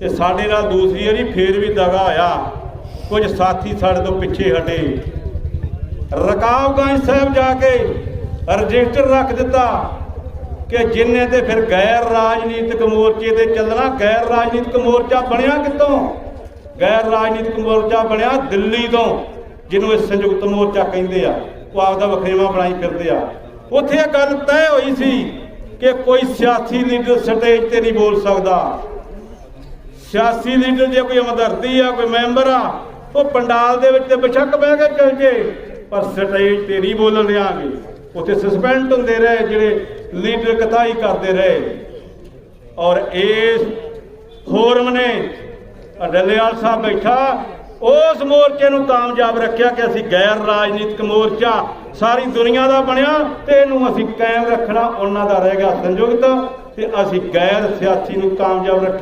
ਤੇ ਸਾਡੇ ਨਾਲ ਦੂਸਰੀ ਵਾਰੀ ਫੇਰ ਵੀ ਦਗਾ ਆਇਆ। ਕੁਝ ਸਾਥੀ ਸਾਡੇ ਤੋਂ ਪਿੱਛੇ ਹਟੇ। ਰਕਾਬਗੰਜ ਸਾਹਿਬ ਜਾ ਕੇ ਰਜਿਸਟਰ ਰੱਖ ਦਿੱਤਾ ਕਿ ਜਿੰਨੇ ਤੇ ਫਿਰ ਗੈਰ ਰਾਜਨੀਤਿਕ ਮੋਰਚੇ ਤੇ ਚੱਲਣਾ, ਗੈਰ ਰਾਜਨੀਤਿਕ ਮੋਰਚਾ ਬਣਿਆ ਕਿੱਥੋਂ? ਗੈਰ ਰਾਜਨੀਤਿਕ ਮੋਰਚਾ ਬਣਿਆ ਦਿੱਲੀ ਤੋਂ, ਜਿਹਨੂੰ ਇਹ ਸੰਯੁਕਤ ਮੋਰਚਾ ਕਹਿੰਦੇ ਆ। ਉਹ ਆਪਦਾ ਵਖਰੇਵਾ ਬਣਾਈ ਫਿਰਦੇ ਆ। ਉੱਥੇ ਇਹ ਗੱਲ ਤੈਅ ਹੋਈ ਸੀ ਕਿ ਕੋਈ ਸਿਆਸੀ ਲੀਡਰ ਸਟੇਜ ਤੇ ਨਹੀਂ ਬੋਲ ਸਕਦਾ। ਸਿਆਸੀ ਲੀਡਰ ਜੇ ਕੋਈ ਅਮਦਰਦੀ ਆ, ਕੋਈ ਮੈਂਬਰ ਆ, ਉਹ ਪੰਡਾਲ ਦੇ ਵਿੱਚ ਤੇ ਬਸ਼ੱਕ ਬਹਿ ਕੇ ਚਲ ਜੇ। ਪਰ ਸਟੇਜ ਤੇ ਨਹੀਂ ਬੋਲਣ ਦਿਆਂਗੇ। ਉੱਥੇ ਸਸਪੈਂਡ ਹੁੰਦੇ ਰਹੇ, ਜਿਹੜੇ ਲੀਡਰ ਕਥਾਈ ਕਰਦੇ ਰਹੇ। ਔਰ ਇਸ ਫੋਰਮ ਨੇ ਡੱਲੇਵਾਲ ਸਾਹਿਬ ਬੈਠਾ। ਉਸ ਮੋਰਚੇ ਨੂੰ ਕਾਮਯਾਬ ਰੱਖਿਆ ਕਿ ਅਸੀਂ ਗੈਰ ਰਾਜਨੀਤਿਕ ਮੋਰਚਾ, ਸਾਰੀ ਦੁਨੀਆ ਦਾ ਬਣਿਆ ਤੇ ਇਹਨੂੰ ਅਸੀਂ ਕਾਇਮ ਰੱਖਣਾ, ਉਹਨਾਂ ਦਾ ਰਹੇਗਾ ਸੰਯੁਕਤ ਤੇ ਅਸੀਂ ਗੈਰ ਸਿਆਸੀ ਨੂੰ ਕਾਮਯਾਬ ਰੱਖ